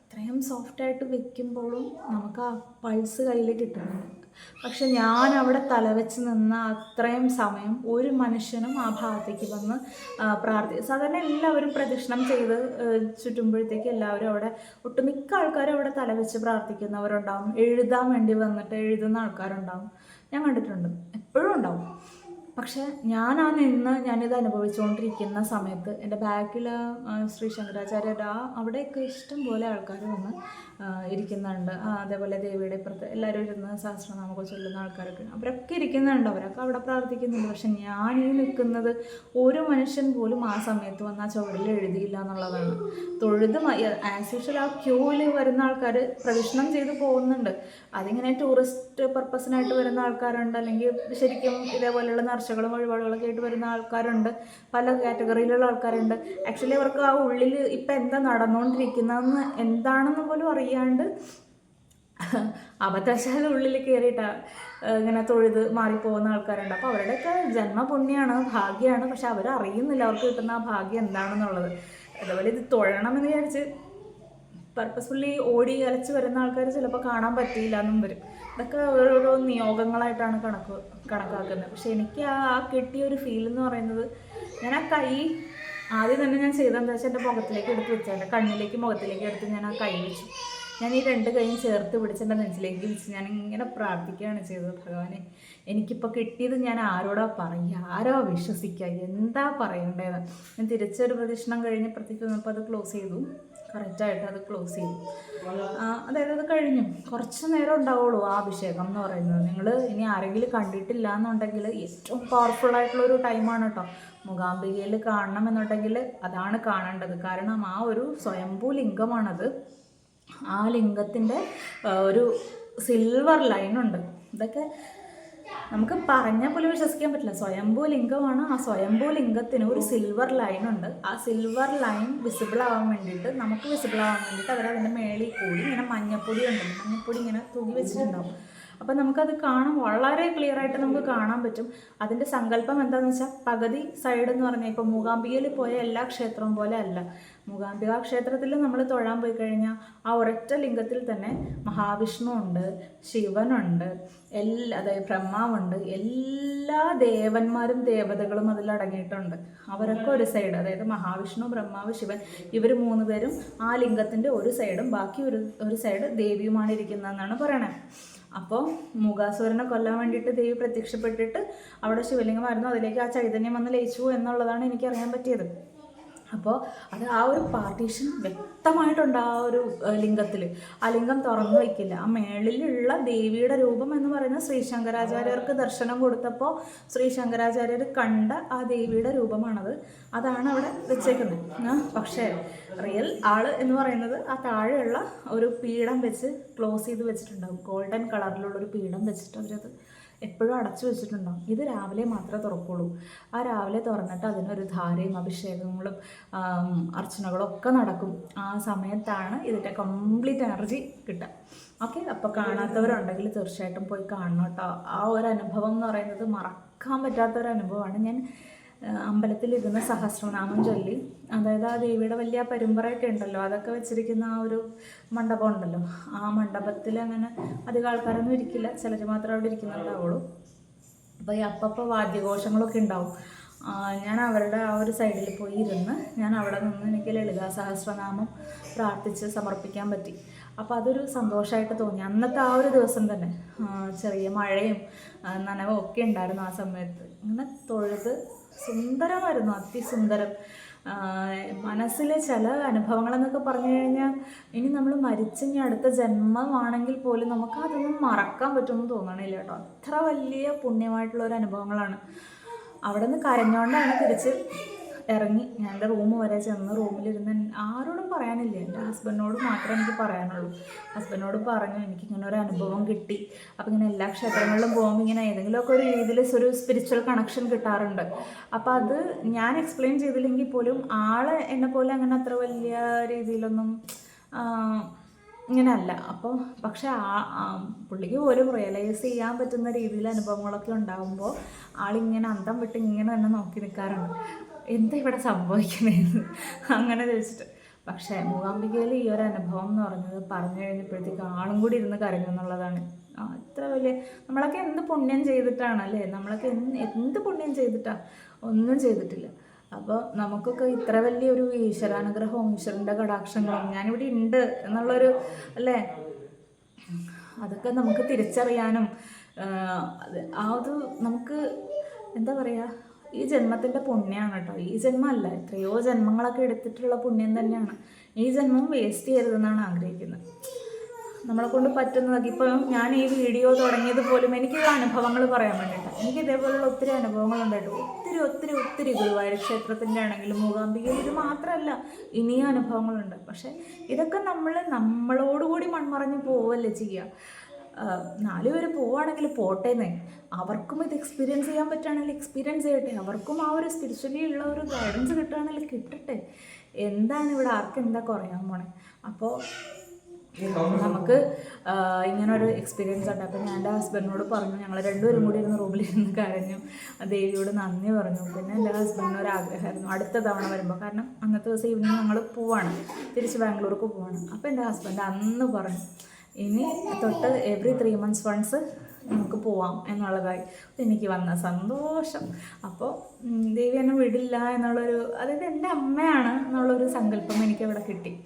അത്രയും സോഫ്റ്റായിട്ട് വെക്കുമ്പോഴും നമുക്ക് ആ പൾസ് കയ്യിൽ കിട്ടുന്നുണ്ട്. പക്ഷെ ഞാൻ അവിടെ തലവെച്ച് നിന്ന അത്രയും സമയം ഒരു മനുഷ്യനും ആ ഭാഗത്തേക്ക് വന്ന് പ്രാർത്ഥി സാധാരണ എല്ലാവരും പ്രദക്ഷിണം ചെയ്ത് ചുറ്റുമ്പോഴത്തേക്ക് എല്ലാവരും അവിടെ ഒട്ടുമിക്ക ആൾക്കാരും അവിടെ തലവെച്ച് പ്രാർത്ഥിക്കുന്നവരുണ്ടാവും. എഴുതാൻ വേണ്ടി വന്നിട്ട് എഴുതുന്ന ആൾക്കാരുണ്ടാവും. ഞാൻ കണ്ടിട്ടുണ്ട്. എപ്പോഴും ഉണ്ടാവും. പക്ഷെ ഞാൻ ആ നിന്ന് ഞാനിത് അനുഭവിച്ചുകൊണ്ടിരിക്കുന്ന സമയത്ത് എന്റെ ബാക്കിൽ ശ്രീ ശങ്കരാചാര്യരുടെ ആ അവിടെയൊക്കെ ഇഷ്ടം പോലെ ആൾക്കാർ വന്ന് ഇരിക്കുന്നുണ്ട്. അതേപോലെ ദേവിയുടെ ഇപ്പുറത്ത് എല്ലാവരും ഇരുന്ന് സഹസ്രനാമൊക്കെ ചൊല്ലുന്ന ആൾക്കാരൊക്കെ. അവരൊക്കെ ഇരിക്കുന്നുണ്ട്. അവരൊക്കെ അവിടെ പ്രാർത്ഥിക്കുന്നുണ്ട്. പക്ഷെ ഞാൻ ഈ നിൽക്കുന്നത് ഒരു മനുഷ്യൻ പോലും ആ സമയത്ത് വന്ന് ആ ചുവടിൽ എഴുതിയില്ല എന്നുള്ളതാണ്. തൊഴുത് ആസ് ആ ക്യൂവിൽ വരുന്ന ആൾക്കാർ പ്രദക്ഷിണം ചെയ്ത് പോകുന്നുണ്ട്. അതിങ്ങനെ ടൂറിസ്റ്റ് പർപ്പസിനായിട്ട് വരുന്ന ആൾക്കാരുണ്ട്. അല്ലെങ്കിൽ ശരിക്കും ഇതേപോലെയുള്ള നേർച്ചകളും വഴിപാടുകളൊക്കെ ആയിട്ട് വരുന്ന ആൾക്കാരുണ്ട്. പല കാറ്റഗറിയിലുള്ള ആൾക്കാരുണ്ട്. ആക്ച്വലി അവർക്ക് ആ ഉള്ളിൽ ഇപ്പം എന്താ നടന്നുകൊണ്ടിരിക്കുന്നതെന്ന് എന്താണെന്ന് പോലും അറിയാണ്ട് അബദ്ധശാല ഉള്ളിൽ കയറിയിട്ട് ഇങ്ങനെ തൊഴുത് മാറിപ്പോകുന്ന ആൾക്കാരുണ്ട്. അപ്പോൾ അവരുടെയൊക്കെ ജന്മപുണ്യമാണ് ഭാഗ്യമാണ് പക്ഷെ അറിയുന്നില്ല അവർക്ക് കിട്ടുന്ന ആ ഭാഗ്യം എന്താണെന്നുള്ളത്. അതുപോലെ ഇത് തൊഴണം എന്ന് വിചാരിച്ച് പർപ്പസ്ഫുള്ളി ഓടി അലച്ച് വരുന്ന ആൾക്കാർ ചിലപ്പോൾ കാണാൻ പറ്റിയില്ല എന്നും വരും. ഇതൊക്കെ ഓരോരോ നിയോഗങ്ങളായിട്ടാണ് കണക്ക് കണക്കാക്കുന്നത്. പക്ഷെ എനിക്ക് ആ ആ കിട്ടിയ ഒരു ഫീൽ എന്ന് പറയുന്നത് ഞാൻ ആ കൈ ആദ്യം തന്നെ ഞാൻ ചെയ്തെന്താ വെച്ചാൽ എന്റെ മുഖത്തിലേക്ക് എടുത്ത് വെച്ചാൽ എന്റെ കണ്ണിലേക്ക് മുഖത്തിലേക്ക് എടുത്ത് ഞാൻ ആ കൈ വെച്ചു. ഞാൻ ഈ രണ്ട് കൈയും ചേർത്ത് പിടിച്ചിട്ടുണ്ടെന്ന് നെഞ്ചിലേക്ക് വെച്ച് ഞാൻ ഇങ്ങനെ പ്രാർത്ഥിക്കുകയാണ് ചെയ്തത്. ഭഗവാനെ എനിക്കിപ്പോൾ കിട്ടിയത് ഞാൻ ആരോടാ പറയുക? ആരോ വിശ്വസിക്കുക? എന്താ പറയണ്ടേന്ന് ഞാൻ തിരിച്ചൊരു പ്രദക്ഷിണം കഴിഞ്ഞ് പ്രത്യേകിച്ച് വന്നപ്പോൾ അത് ക്ലോസ് ചെയ്തു. കറക്റ്റായിട്ട് അത് ക്ലോസ് ചെയ്തു. അതായത് അത് കഴിഞ്ഞു. കുറച്ച് നേരം ഉണ്ടാവുള്ളൂ ആ അഭിഷേകം എന്ന് പറയുന്നത്. നിങ്ങൾ ഇനി ആരെങ്കിലും കണ്ടിട്ടില്ല എന്നുണ്ടെങ്കിൽ ഏറ്റവും പവർഫുൾ ആയിട്ടുള്ള ഒരു ടൈമാണ് കേട്ടോ മൂകാംബികയിൽ കാണണം എന്നുണ്ടെങ്കിൽ അതാണ് കാണേണ്ടത്. കാരണം ആ ഒരു സ്വയംഭൂ ലിംഗമാണത് ആ ലിംഗത്തിന്റെ ഒരു സിൽവർ ലൈനുണ്ട് ഇതൊക്കെ നമുക്ക് പറഞ്ഞാൽ പോലും വിശ്വസിക്കാൻ പറ്റില്ല. സ്വയംഭൂ ലിംഗമാണ്. ആ സ്വയംഭൂ ലിംഗത്തിന് ഒരു സിൽവർ ലൈൻ ഉണ്ട്. ആ സിൽവർ ലൈൻ വിസിബിൾ ആവാൻ വേണ്ടിയിട്ട് നമുക്ക് വിസിബിൾ ആവാൻ വേണ്ടിയിട്ട് അവർ അതിന്റെ മേളിൽ കൂടി ഇങ്ങനെ മഞ്ഞപ്പൊടി ഉണ്ട് മഞ്ഞപ്പൊടി ഇങ്ങനെ തൂങ്ങി വെച്ചിട്ടുണ്ടാവും. അപ്പം നമുക്കത് കാണാൻ വളരെ ക്ലിയർ ആയിട്ട് നമുക്ക് കാണാൻ പറ്റും. അതിന്റെ സങ്കല്പം എന്താണെന്ന് വെച്ചാൽ പകുതി സൈഡ് എന്ന് പറഞ്ഞാൽ ഇപ്പോൾ മൂകാംബികയിൽ പോയ എല്ലാ ക്ഷേത്രവും പോലെ അല്ല. മൂകാംബിക ക്ഷേത്രത്തിൽ നമ്മൾ തൊഴാൻ പോയി കഴിഞ്ഞാൽ ആ ഒരൊറ്റ ലിംഗത്തിൽ തന്നെ മഹാവിഷ്ണു ഉണ്ട് ശിവനുണ്ട് എല്ലാ അതായത് ബ്രഹ്മാവുണ്ട് എല്ലാ ദേവന്മാരും ദേവതകളും അതിൽ അടങ്ങിയിട്ടുണ്ട്. അവരൊക്കെ ഒരു സൈഡ് അതായത് മഹാവിഷ്ണു ബ്രഹ്മാവ് ശിവൻ ഇവർ മൂന്ന് പേരും ആ ലിംഗത്തിന്റെ ഒരു സൈഡും ബാക്കി ഒരു ഒരു സൈഡ് ദേവിയുമാണ് ഇരിക്കുന്നതെന്നാണ് പറയണത് അപ്പോൾ മുഖാസുരനെ കൊല്ലാൻ വേണ്ടിയിട്ട് ദേവി പ്രത്യക്ഷപ്പെട്ടിട്ട് അവിടെ ശിവലിംഗമായിരുന്നു. അതിലേക്ക് ആ ചൈതന്യം വന്ന് ലയിച്ചു എന്നുള്ളതാണ് എനിക്ക് അറിയാൻ പറ്റിയത്. അപ്പോൾ അത് ആ ഒരു പാർട്ടീഷൻ വ്യക്തമായിട്ടുണ്ട് ആ ഒരു ലിംഗത്തിൽ ആ ലിംഗം തുറന്നു വയ്ക്കില്ല ആ മേളിലുള്ള ദേവിയുടെ രൂപം എന്ന് പറയുന്നത് ശ്രീ ശങ്കരാചാര്യർക്ക് ദർശനം കൊടുത്തപ്പോൾ ശ്രീ ശങ്കരാചാര്യർ കണ്ട ആ ദേവിയുടെ രൂപമാണത്. അതാണ് അവിടെ വെച്ചേക്കുന്നത്. പക്ഷേ റിയൽ ആൾ എന്ന് പറയുന്നത് ആ താഴെയുള്ള ഒരു പീഠം വെച്ച് ക്ലോസ് ചെയ്ത് വെച്ചിട്ടുണ്ടാവും. ഗോൾഡൻ കളറിലുള്ള ഒരു പീഠം വെച്ചിട്ട് അവരത് എപ്പോഴും അടച്ചു വെച്ചിട്ടുണ്ടാവും. ഇത് രാവിലെ മാത്രമേ തുറക്കുള്ളൂ. ആ രാവിലെ തുറന്നിട്ട് അതിനൊരു ധാരയും അഭിഷേകങ്ങളും അർച്ചനകളും ഒക്കെ നടക്കും. ആ സമയത്താണ് ഇതിന്റെ കംപ്ലീറ്റ് എനർജി കിട്ടുക. ഓക്കെ അപ്പോൾ കാണാത്തവരുണ്ടെങ്കിൽ തീർച്ചയായിട്ടും പോയി കാണണം കേട്ടോ. ആ ഒരു അനുഭവം എന്ന് പറയുന്നത് മറക്കാൻ പറ്റാത്ത ഒരു അനുഭവമാണ്. ഞാൻ അമ്പലത്തിലിരുന്ന് സഹസ്രനാമം ചൊല്ലി. അതായത് ആ ദേവിയുടെ വലിയ പരമ്പരയൊക്കെ ഉണ്ടല്ലോ അതൊക്കെ വെച്ചിരിക്കുന്ന ആ ഒരു മണ്ഡപം ഉണ്ടല്ലോ. ആ മണ്ഡപത്തിൽ അങ്ങനെ അധികം ആൾക്കാരൊന്നും ഇരിക്കില്ല ചിലർ മാത്രമേ അവിടെ ഇരിക്കുന്നുണ്ടാവുള്ളൂ. അപ്പോൾ ഈ അപ്പപ്പോൾ വാദ്യഘോഷങ്ങളൊക്കെ ഉണ്ടാവും. ഞാൻ അവരുടെ ആ ഒരു സൈഡിൽ പോയി ഇരുന്ന് ഞാൻ അവിടെ നിന്ന് എനിക്ക് ലളിതാ സഹസ്രനാമം പ്രാർത്ഥിച്ച് സമർപ്പിക്കാൻ പറ്റി. അപ്പോൾ അതൊരു സന്തോഷമായിട്ട് തോന്നി. അന്നത്തെ ആ ഒരു ദിവസം തന്നെ ചെറിയ മഴയും നനവും ഒക്കെ ഉണ്ടായിരുന്നു ആ സമയത്ത്. അങ്ങനെ തൊഴുത് സുന്ദരമായിരുന്നു അതിസുന്ദരം മനസ്സിലെ ചില അനുഭവങ്ങളെന്നൊക്കെ പറഞ്ഞു കഴിഞ്ഞാൽ ഇനി നമ്മൾ മരിച്ചിനി അടുത്ത ജന്മമാണെങ്കിൽ പോലും നമുക്ക് അതൊന്നും മറക്കാൻ പറ്റുമെന്ന് തോന്നണില്ല കേട്ടോ. അത്ര വലിയ പുണ്യമായിട്ടുള്ള ഒരു അനുഭവങ്ങളാണ്. അവിടെ നിന്ന് കരഞ്ഞുകൊണ്ടാണ് തിരിച്ച് ഇറങ്ങി. ഞാൻ എന്റെ റൂം വരെ ചെന്ന് റൂമിലിരുന്ന് ആരോടും പറയാനില്ല. എന്റെ ഹസ്ബൻഡിനോട് മാത്രമേ എനിക്ക് പറയാനുള്ളൂ. ഹസ്ബൻഡിനോട് പറഞ്ഞു എനിക്ക് ഇങ്ങനെ ഒരു അനുഭവം കിട്ടി. അപ്പോൾ ഇങ്ങനെ എല്ലാ ക്ഷേത്രങ്ങളിലും പോകുമ്പോൾ ഇങ്ങനെ ഏതെങ്കിലുമൊക്കെ ഒരു രീതിയിൽ ഒരു സ്പിരിച്വൽ കണക്ഷൻ കിട്ടാറുണ്ട്. അപ്പോൾ അത് ഞാൻ എക്സ്പ്ലെയിൻ ചെയ്തില്ലെങ്കിൽ പോലും ആൾ എന്നെ പോലെ അങ്ങനെ അത്ര വലിയ രീതിയിലൊന്നും ഇങ്ങനല്ല അപ്പോൾ പക്ഷേ ആ പുള്ളിക്ക് പോലും റിയലൈസ് ചെയ്യാൻ പറ്റുന്ന രീതിയിൽ അനുഭവങ്ങളൊക്കെ ഉണ്ടാകുമ്പോൾ ആളിങ്ങനെ അന്തം വിട്ട് ഇങ്ങനെ തന്നെ നോക്കി നിൽക്കാറുണ്ട് എന്താ ഇവിടെ സംഭവിക്കണേന്ന് അങ്ങനെ ചോദിച്ചിട്ട്. പക്ഷേ മൂകാംബികയിൽ ഈ ഒരു അനുഭവം എന്ന് പറഞ്ഞത് പറഞ്ഞു കഴിഞ്ഞപ്പോഴത്തേക്ക് ആളും കൂടി ഇരുന്ന് കരഞ്ഞു എന്നുള്ളതാണ്. അത്ര വലിയ നമ്മളൊക്കെ എന്ത് പുണ്യം ചെയ്തിട്ടാണ് അല്ലേ? നമ്മളൊക്കെ എന്ത് പുണ്യം ചെയ്തിട്ടാ? ഒന്നും ചെയ്തിട്ടില്ല. അപ്പോൾ നമുക്കൊക്കെ ഇത്ര വലിയൊരു ഈശ്വരാനുഗ്രഹവും ഈശ്വരന്റെ കടാക്ഷങ്ങളും ഞാനിവിടെ ഉണ്ട് എന്നുള്ളൊരു അല്ലേ? അതൊക്കെ നമുക്ക് തിരിച്ചറിയാനും ആ ഒരു നമുക്ക് എന്താ പറയുക ഈ ജന്മത്തിന്റെ പുണ്യമാണ് കേട്ടോ ഈ ജന്മമല്ല എത്രയോ ജന്മങ്ങളൊക്കെ എടുത്തിട്ടുള്ള പുണ്യം തന്നെയാണ്. ഈ ജന്മം വേസ്റ്റ് ചെയ്യരുതെന്നാണ് ആഗ്രഹിക്കുന്നത്. നമ്മളെ കൊണ്ട് പറ്റുന്നതൊക്കെ ഇപ്പം ഞാൻ ഈ വീഡിയോ തുടങ്ങിയത് പോലും എനിക്ക് അനുഭവങ്ങൾ പറയാൻ വേണ്ടിയിട്ടാണ് എനിക്ക് ഇതേപോലുള്ള ഒത്തിരി അനുഭവങ്ങൾ ഉണ്ടായിട്ട് ഒത്തിരി ഒത്തിരി ഒത്തിരി ഗുരുവായൂർ ക്ഷേത്രത്തിന്റെ ആണെങ്കിലും മൂകാംബികയിൽ ഇത് മാത്രമല്ല ഇനിയും അനുഭവങ്ങളുണ്ട്. പക്ഷേ ഇതൊക്കെ നമ്മൾ നമ്മളോടുകൂടി മൺമറഞ്ഞ് പോവല്ലേ ചെയ്യുക ആഹ് നാല് പേര് പോവുകയാണെങ്കിൽ പോട്ടേന്നേ. അവർക്കും ഇത് എക്സ്പീരിയൻസ് ചെയ്യാൻ പറ്റുകയാണെങ്കിൽ എക്സ്പീരിയൻസ് ചെയ്യട്ടെ. അവർക്കും ആ ഒരു സ്പിരിച്വലി ഉള്ള ഒരു ഗൈഡൻസ് കിട്ടുകയാണെങ്കിൽ കിട്ടട്ടെ. എന്താണ് ഇവിടെ ആർക്കും എന്താ കുറയാൻ പോണേ? അപ്പോൾ നമുക്ക് ഇങ്ങനെ ഒരു എക്സ്പീരിയൻസ് ഉണ്ട്. അപ്പം ഞാൻ എന്റെ ഹസ്ബൻഡിനോട് പറഞ്ഞു ഞങ്ങൾ രണ്ടുപേരും കൂടി ഇരുന്ന് റൂമിലിരുന്ന് കരഞ്ഞു. ദേവിയോട് നന്ദി പറഞ്ഞു. പിന്നെ എന്റെ ഹസ്ബൻഡിന് ഒരു ആഗ്രഹമായിരുന്നു. അടുത്ത തവണ വരുമ്പോൾ കാരണം അന്നത്തെ ദിവസം ഈവനിങ് ഞങ്ങൾ പോവാണ്. തിരിച്ച് ബാംഗ്ലൂർക്ക് പോവാണ്. അപ്പോൾ എന്റെ ഹസ്ബൻഡ് അന്ന് പറഞ്ഞു ഇനി തൊട്ട് എവറി ത്രീ മന്ത്സ് വൺസ് നമുക്ക് പോവാം എന്നുള്ളതായി. എനിക്ക് വന്ന സന്തോഷം. അപ്പോൾ ദേവി എന്നെ വിടില്ല എന്നുള്ളൊരു അതായത് എന്റെ അമ്മയാണ് എന്നുള്ളൊരു സങ്കല്പം എനിക്ക് അവിടെ കിട്ടി.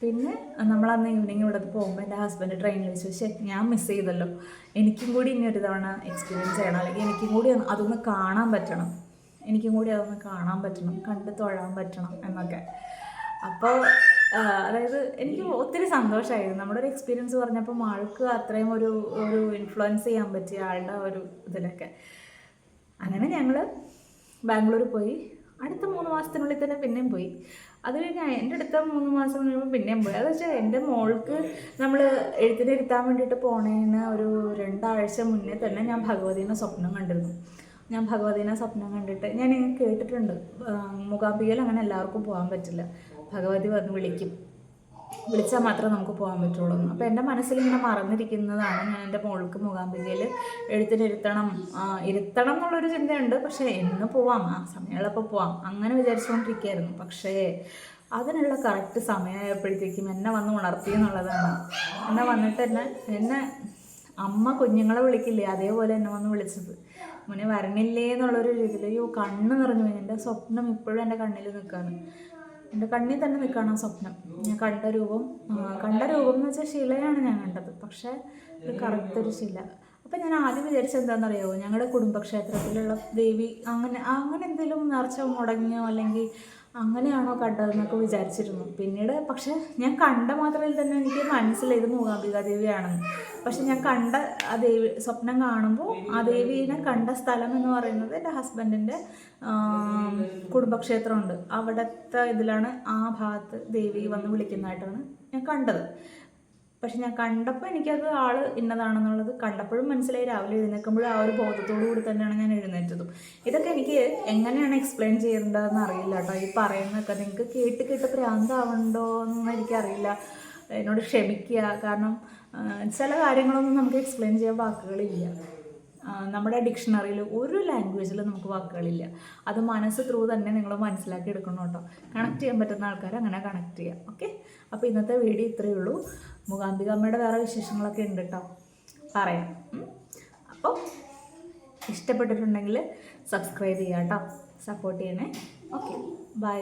പിന്നെ നമ്മൾ അന്ന് ഈവനിങ് ഇവിടെ പോകുമ്പോൾ എന്റെ ഹസ്ബൻഡ് ട്രെയിനിൽ വെച്ച് പക്ഷേ ഞാൻ മിസ് ചെയ്തല്ലോ. എനിക്കും കൂടി ഇനി ഒരു തവണ എക്സ്പീരിയൻസ് ചെയ്യണം. അല്ലെങ്കിൽ എനിക്കും കൂടി അതൊന്ന് കാണാൻ പറ്റണം. എനിക്കും കൂടി അതൊന്ന് കാണാൻ പറ്റണം. കണ്ട് തൊഴാൻ പറ്റണം എന്നൊക്കെ. അപ്പോൾ അതായത് എനിക്ക് ഒത്തിരി സന്തോഷമായിരുന്നു. നമ്മുടെ ഒരു എക്സ്പീരിയൻസ് പറഞ്ഞപ്പോൾ ആൾക്ക് അത്രയും ഒരു ഒരു ഇൻഫ്ലുവൻസ് ചെയ്യാൻ പറ്റിയ ആളുടെ ഒരു ഇതിലൊക്കെ. അങ്ങനെ ഞങ്ങൾ ബാംഗ്ലൂർ പോയി. അടുത്ത മൂന്ന് മാസത്തിനുള്ളിൽ തന്നെ പിന്നെയും പോയി. അത് കഴിഞ്ഞ് എന്റെ അടുത്ത മൂന്ന് മാസം കഴിയുമ്പോൾ പിന്നെയും പോയി. അത് വെച്ചാൽ എന്റെ മോൾക്ക് നമ്മൾ എഴുത്തിനിരുത്താൻ വേണ്ടിയിട്ട് പോണേന് ഒരു രണ്ടാഴ്ച മുന്നേ തന്നെ ഞാൻ ഭഗവതീനെ സ്വപ്നം കണ്ടിരുന്നു. ഞാൻ ഭഗവതീനെ സ്വപ്നം കണ്ടിട്ട് ഞാൻ കേട്ടിട്ടുണ്ട്. മൂകാംബികയിൽ അങ്ങനെ എല്ലാവർക്കും പോകാൻ പറ്റില്ല. ഭഗവതി വന്ന് വിളിക്കും. വിളിച്ചാൽ മാത്രമേ നമുക്ക് പോകാൻ പറ്റുള്ളൂ. അപ്പോൾ എന്റെ മനസ്സിൽ ഇങ്ങനെ മറന്നിരിക്കുന്നതാണ് ഞാൻ എന്റെ മോൾക്ക് മൂകാംബികയിൽ എഴുത്തിനിരുത്തണം ഇരുത്തണം. എന്നുള്ളൊരു ചിന്തയുണ്ട്. പക്ഷേ എന്ന് പോവാം. ആ സമയമുള്ളപ്പോൾ പോവാം. അങ്ങനെ വിചാരിച്ചുകൊണ്ടിരിക്കുകയായിരുന്നു. പക്ഷേ അതിനുള്ള കറക്റ്റ് സമയമായപ്പോഴത്തേക്കും എന്നെ വന്ന് ഉണർത്തി എന്നുള്ളതാണ്. എന്നെ വന്നിട്ട് എന്നെ എന്നെ അമ്മ കുഞ്ഞുങ്ങളെ വിളിക്കില്ലേ? അതേപോലെ എന്നെ വന്ന് വിളിച്ചത്. മോനെ വരണില്ലേ? എന്നുള്ളൊരു രീതിയിൽ അയ്യോ കണ്ണ് നിറഞ്ഞു. എന്റെ സ്വപ്നം ഇപ്പോഴും എന്റെ കണ്ണിൽ നിൽക്കുകയാണ്. എന്റെ കണ്ണിൽ തന്നെ നിൽക്കുകയാണ് ആ സ്വപ്നം. ഞാൻ കണ്ട രൂപം കണ്ട രൂപം എന്ന് വെച്ചാൽ ശിലയാണ് ഞാൻ കണ്ടത്. പക്ഷേ ഒരു കറുത്തൊരു ശില. അപ്പം ഞാൻ ആദ്യം വിചാരിച്ചത് എന്താണെന്നറിയോ ഞങ്ങളുടെ കുടുംബക്ഷേത്രത്തിലുള്ള ദേവി അങ്ങനെ അങ്ങനെ എന്തെങ്കിലും നേർച്ച മുടങ്ങിയോ അല്ലെങ്കിൽ അങ്ങനെയാണോ കണ്ടതെന്നൊക്കെ വിചാരിച്ചിരുന്നു. പിന്നീട് പക്ഷേ ഞാൻ കണ്ട മാത്രമേ തന്നെ എനിക്ക് മനസ്സിലായത് ഇത് മൂകാംബിക ദേവിയാണെന്ന് പക്ഷെ ഞാൻ കണ്ട ആ ദേവി സ്വപ്നം കാണുമ്പോൾ ആ ദേവീനെ കണ്ട സ്ഥലം എന്ന് പറയുന്നത് എന്റെ ഹസ്ബൻഡിന്റെ കുടുംബക്ഷേത്രമുണ്ട്. അവിടുത്തെ ഇതിലാണ് ആ ഭാഗത്ത് ദേവി വന്ന് വിളിക്കുന്നതായിട്ടാണ് ഞാൻ കണ്ടത്. പക്ഷെ ഞാൻ കണ്ടപ്പോൾ എനിക്കത് ആൾ ഇന്നതാണെന്നുള്ളത് കണ്ടപ്പോഴും മനസ്സിലായി. രാവിലെ എഴുന്നേൽക്കുമ്പോഴും ആ ഒരു ബോധത്തോടു കൂടി തന്നെയാണ് ഞാൻ എഴുന്നേറ്റതും. ഇതൊക്കെ എനിക്ക് എങ്ങനെയാണ് എക്സ്പ്ലെയിൻ ചെയ്യേണ്ടതെന്ന് അറിയില്ല കേട്ടോ. ഈ പറയുന്നതൊക്കെ നിങ്ങൾക്ക് കേട്ട് കേട്ട് പ്രാന്താവണ്ടോ എന്നൊന്നും എനിക്കറിയില്ല. എന്നോട് ക്ഷമിക്കുക. കാരണം ചില കാര്യങ്ങളൊന്നും നമുക്ക് എക്സ്പ്ലെയിൻ ചെയ്യാൻ വാക്കുകളില്ല. നമ്മുടെ ഡിക്ഷണറിയിൽ ഒരു ലാംഗ്വേജിൽ നമുക്ക് വാക്കുകളില്ല. അത് മനസ്സ് ത്രൂ തന്നെ നിങ്ങൾ മനസ്സിലാക്കി എടുക്കണം കേട്ടോ. കണക്ട് ചെയ്യാൻ പറ്റുന്ന ആൾക്കാർ അങ്ങനെ കണക്ട് ചെയ്യാം. ഓക്കെ അപ്പോൾ ഇന്നത്തെ വീഡിയോ ഇത്രയേ ഉള്ളൂ. മൂകാംബിക അമ്മയുടെ വേറെ വിശേഷങ്ങളൊക്കെ ഉണ്ട് കേട്ടോ. പറയാം. അപ്പോൾ ഇഷ്ടപ്പെട്ടിട്ടുണ്ടെങ്കിൽ സബ്സ്ക്രൈബ് ചെയ്യാം കേട്ടോ. സപ്പോർട്ട് ചെയ്യണേ. Okay bye